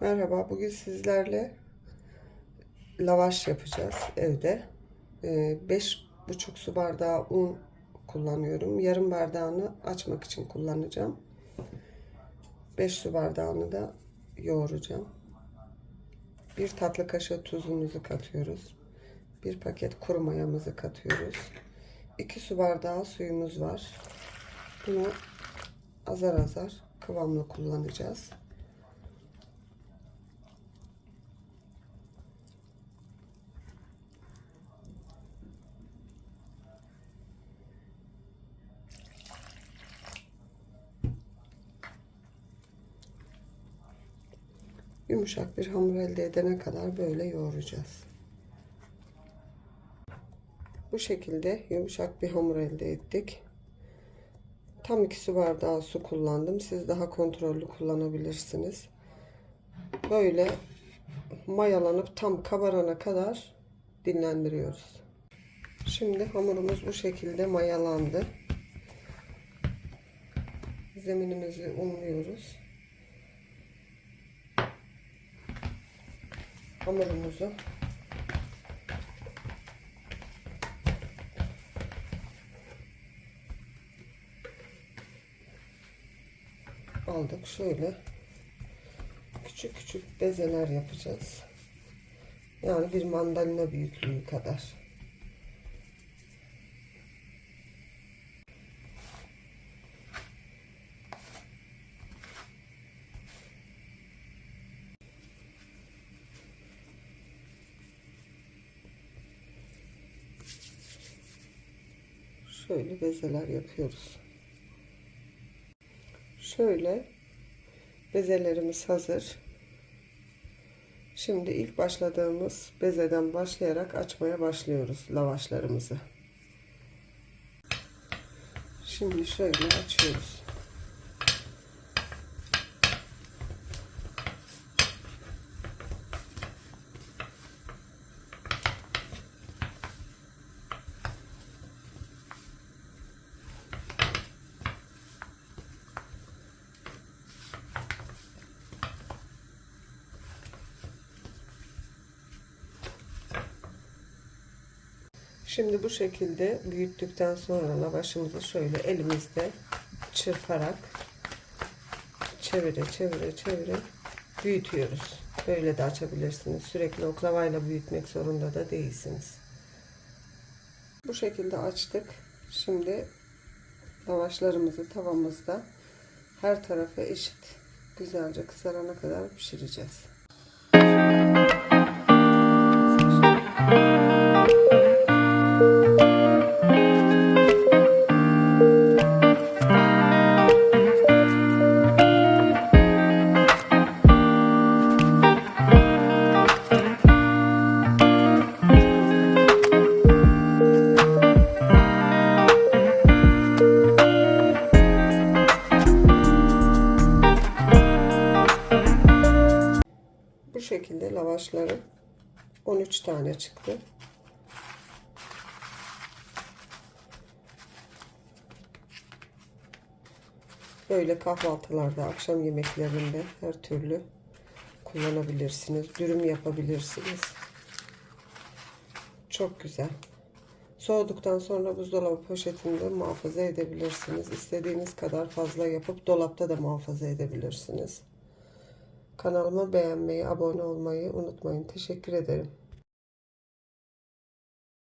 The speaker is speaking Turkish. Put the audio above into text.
Merhaba, bugün sizlerle lavaş yapacağız evde. Ee, Beş buçuk su bardağı un kullanıyorum. Yarım bardağını açmak için kullanacağım. 5 su bardağını da yoğuracağım. Bir tatlı kaşığı tuzumuzu katıyoruz. Bir paket kuru mayamızı katıyoruz. 2 su bardağı suyumuz var. Bunu azar azar kıvamlı kullanacağız. Yumuşak bir hamur elde edene kadar böyle yoğuracağız. Bu şekilde yumuşak bir hamur elde ettik. Tam 2 su bardağı su kullandım. Siz daha kontrollü kullanabilirsiniz. Böyle mayalanıp tam kabarana kadar dinlendiriyoruz. Şimdi hamurumuz bu şekilde mayalandı. Zeminimizi unluyoruz. Hamurumuzu aldık. Şöyle küçük küçük bezeler yapacağız. Yani bir mandalina büyüklüğü kadar. Şöyle bezeler yapıyoruz. Şöyle bezelerimiz hazır. Şimdi ilk başladığımız bezeden başlayarak açmaya başlıyoruz lavaşlarımızı. Şimdi şöyle açıyoruz. Şimdi bu şekilde büyüttükten sonra lavaşımızı şöyle elimizde çırparak çevire çevire çevire büyütüyoruz. Böyle de açabilirsiniz. Sürekli oklavayla büyütmek zorunda da değilsiniz. Bu şekilde açtık. Şimdi lavaşlarımızı tavamızda her tarafı eşit güzelce kızarana kadar pişireceğiz. Şekilde lavaşları 13 tane çıktı. Böyle kahvaltılarda, akşam yemeklerinde her türlü kullanabilirsiniz. Dürüm yapabilirsiniz. Çok güzel. Soğuduktan sonra buzdolabı poşetinde muhafaza edebilirsiniz. İstediğiniz kadar fazla yapıp dolapta da muhafaza edebilirsiniz. Kanalıma beğenmeyi, abone olmayı unutmayın. Teşekkür ederim.